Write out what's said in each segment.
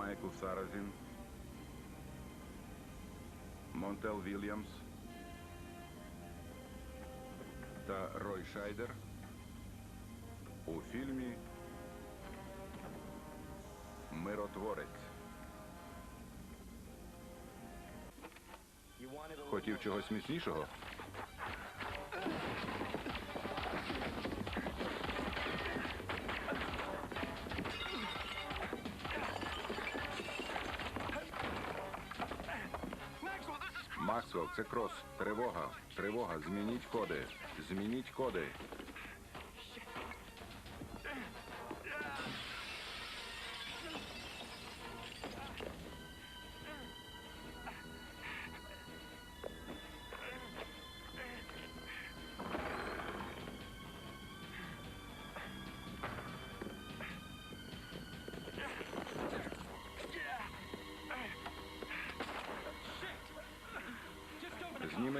Майкл Саразін, Монтел Вільямс та Рой Шайдер у фільмі Миротворець. Хотів чогось міцнішого? Максвелл, це крос. Тривога. Тривога. Змініть коди. Змініть коди.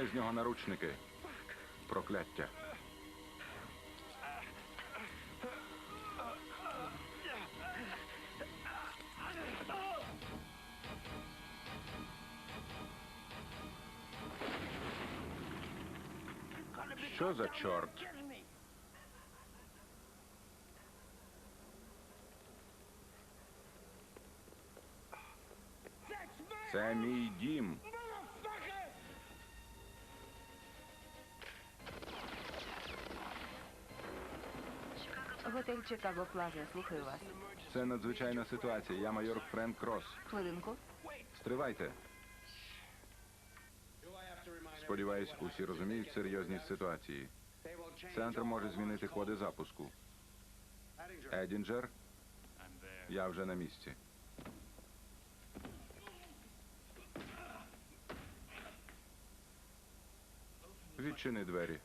Зніми з нього наручники. Прокляття. Що за чорт? Це мій дім. Готель Чикаго Плаза, слухаю вас. Це надзвичайна ситуація. Я майор Френк Кросс. Хвилинку. Стривайте. Сподіваюсь, усі розуміють серйозність ситуації. Центр може змінити коди запуску. Едінджер, я вже на місці. Відчини двері.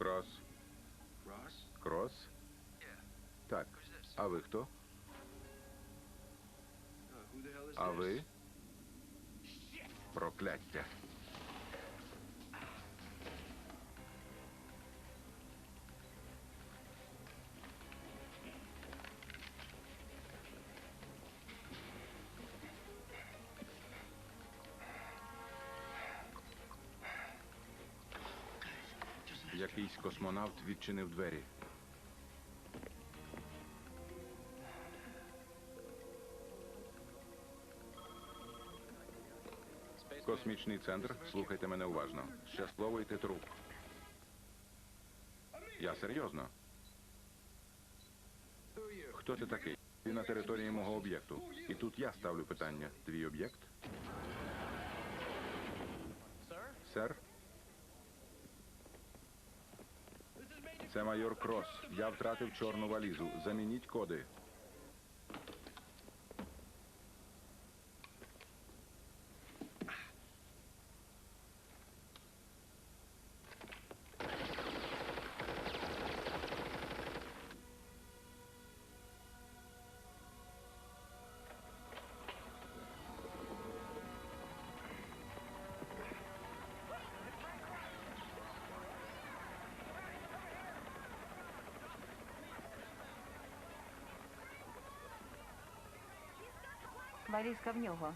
Крос. Крос? Так. А ви хто? А ви? Прокляття. Якийсь космонавт відчинив двері. Космічний центр, слухайте мене уважно. Щасливо йти труп. Я серйозно. Хто ти такий? Ти на території мого об'єкту. І тут я ставлю питання. Твій об'єкт? Сер? Це майор Крос. Я втратив чорну валізу. Замініть коди. Валізка в нього.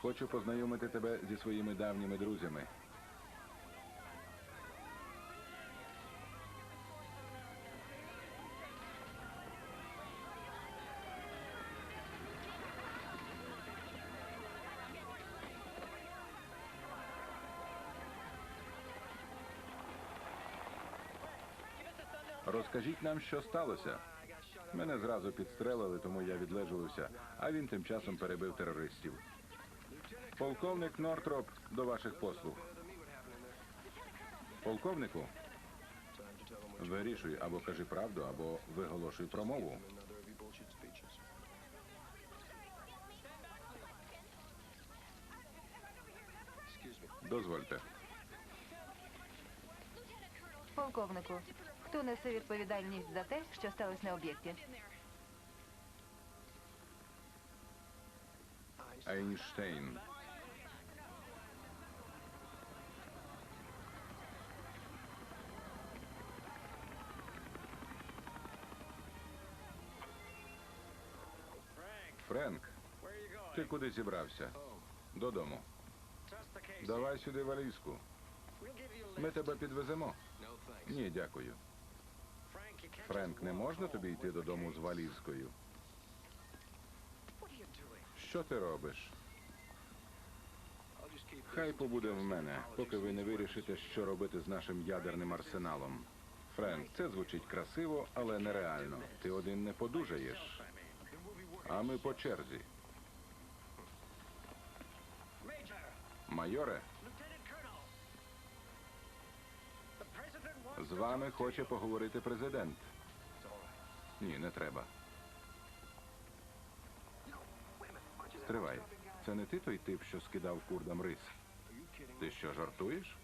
Хочу познайомити тебе зі своїми давніми друзями. Розкажіть нам, що сталося. Мене зразу підстрелили, тому я відлежувався, а він тим часом перебив терористів. Полковник Нортроп до ваших послуг. Полковнику, вирішуй або кажи правду, або виголошуй промову. Дозвольте. Полковнику, хто несе відповідальність за те, що сталося на об'єкті? Ейнштейн. Френк, ти куди зібрався? Додому. Давай сюди валізку. Ми тебе підвеземо. Ні, дякую. Френк, не можна тобі йти додому з валізкою? Що ти робиш? Хай побуде в мене, поки ви не вирішите, що робити з нашим ядерним арсеналом. Френк, це звучить красиво, але нереально. Ти один не подужаєш. А ми по черзі. Майоре, з вами хоче поговорити президент. Ні, не треба. Стривай. Це не ти той тип, що скидав курдам рис. Ти що, жартуєш?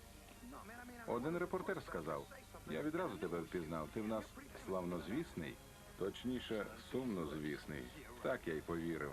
Один репортер сказав. Я відразу тебе впізнав. Ти в нас славнозвісний, точніше, сумнозвісний. Так я й повірив.